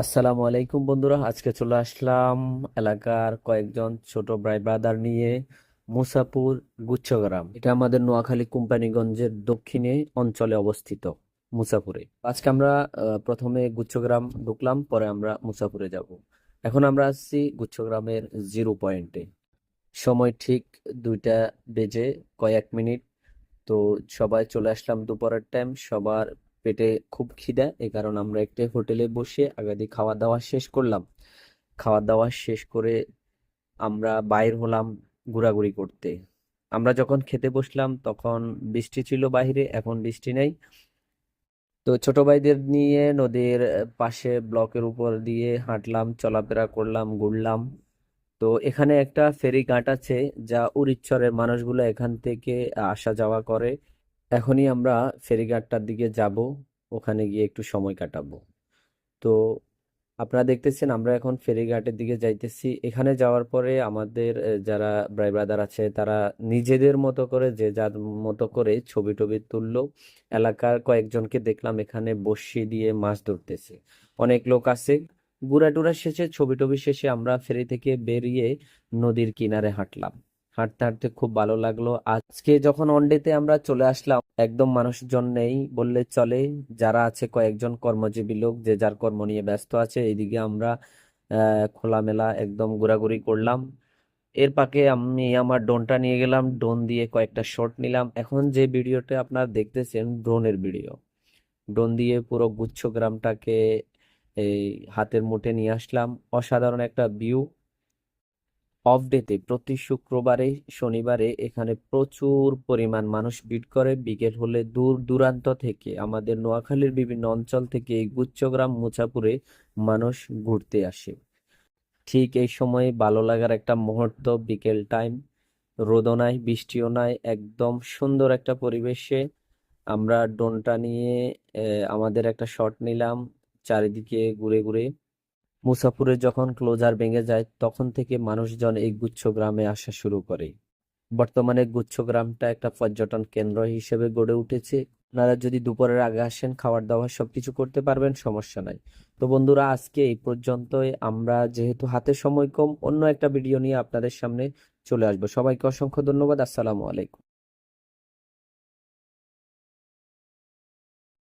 আসসালামু আলাইকুম বন্ধুরা, আজকে চলে আসলাম এলাকার কয়েকজন ছোট ভাই ব্রাদার নিয়ে মুসাপুর গুচ্ছগ্রাম। এটা আমাদের নোয়াখালী কোম্পানিগঞ্জের দক্ষিণে অঞ্চলে অবস্থিত মুসাপুরে। আজকে আমরা প্রথমে গুচ্ছগ্রাম ঢুকলাম, পরে আমরা মুসাপুরে যাব। এখন আমরা আসছি গুচ্ছগ্রামের জিরো পয়েন্টে। সময় ঠিক দুইটা বেজে কয়েক মিনিট, তো সবাই চলে আসলাম দুপুরের টাইম সবার পেটে খুব খিদা এই কারণে আমরা একটা হোটেলে বসে আগে দিয়ে খাওয়া দাওয়া শেষ করলাম। খাওয়া দাওয়া শেষ করে আমরা বাইর হলাম ঘোরাঘুরি করতে। আমরা যখন খেতে বসলাম তখন বৃষ্টি ছিল বাইরে এখন বৃষ্টি নেই। তো ছোট ভাইদের নিয়ে নদীর পাশে ব্লকের উপর দিয়ে হাঁটলাম, চলাফেরা করলাম, ঘুরলাম। তো এখানে একটা ফেরি ঘাট আছে যা উড়িচ্ছরের মানুষগুলো এখান থেকে আসা যাওয়া করে। এখনই আমরা ফেরিঘাটটার দিকে যাব, ওখানে গিয়ে একটু সময় কাটাবো। তো আপনারা দেখতেছেন আমরা এখন ফেরিঘাটের দিকে যাইতেছি। এখানে যাওয়ার পরে আমাদের যারা ভাই ব্রাদার আছে, তারা নিজেদের মতো করে, যে যার মতো করে ছবি টবি তুললো। এলাকার কয়েকজনকে দেখলাম এখানে বড়শি দিয়ে মাছ ধরতেছে। অনেক লোক আছে। ঘুরা শেষে, ছবি টবি শেষে আমরা ফেরি থেকে বেরিয়ে নদীর কিনারে হাঁটলাম। হাঁটতে হাঁটতে খুব ভালো লাগল। আজকে যখন ওয়ানডেতে আমরা চলে আসলাম, একদম মানুষজন নেই বললে চলে। যারা আছে কয়েকজন কর্মজীবী লোক যে যার কর্ম নিয়ে ব্যস্ত আছে, এইদিকে আমরা খোলামেলা একদম ঘোরাঘুরি করলাম। এর পাকে আমি আমার ড্রোনটা নিয়ে গেলাম, ড্রোন দিয়ে কয়েকটা শট নিলাম। এখন যে ভিডিওটা আপনারা দেখতেছেন, ড্রোনের ভিডিও। ড্রোন দিয়ে পুরো গুচ্ছ গ্রামটাকে এই হাতের মুঠে নিয়ে আসলাম। অসাধারণ একটা ভিউ অফ ডেতে প্রতি শুক্রবারে, শনিবারে এখানে প্রচুর পরিমাণ মানুষ ভিড় করে। বিকেল হলে দূর দূরান্ত থেকে, আমাদের নোয়াখালীর বিভিন্ন অঞ্চল থেকে এই গুচ্ছগ্রাম, মুছাপুরে মানুষ ঘুরতে আসে। ঠিক এই সময়ে ভালো লাগার একটা মুহূর্ত, বিকেল টাইম রোদও নাই বৃষ্টিও নাই, একদম সুন্দর একটা পরিবেশে আমরা ডোনটা নিয়ে আমাদের একটা শট নিলাম, চারিদিকে ঘুরে ঘুরে। মুসাপুরে যখন ক্লোজার ভেঙে যায়, তখন থেকে মানুষজন এই গুচ্ছ গ্রামে আসা শুরু করে। বর্তমানে গুচ্ছ গ্রামটা একটা পর্যটন কেন্দ্র হিসেবে গড়ে উঠেছে। আপনারা যদি দুপুরের আগে আসেন খাবার দাবার সবকিছু করতে পারবেন, সমস্যা নাই। তো বন্ধুরা, আজকে এই পর্যন্তই। আমরা যেহেতু হাতে সময় কম, অন্য একটা ভিডিও নিয়ে আপনাদের সামনে চলে আসব। সবাইকে অসংখ্য ধন্যবাদ। আসসালামু আলাইকুম।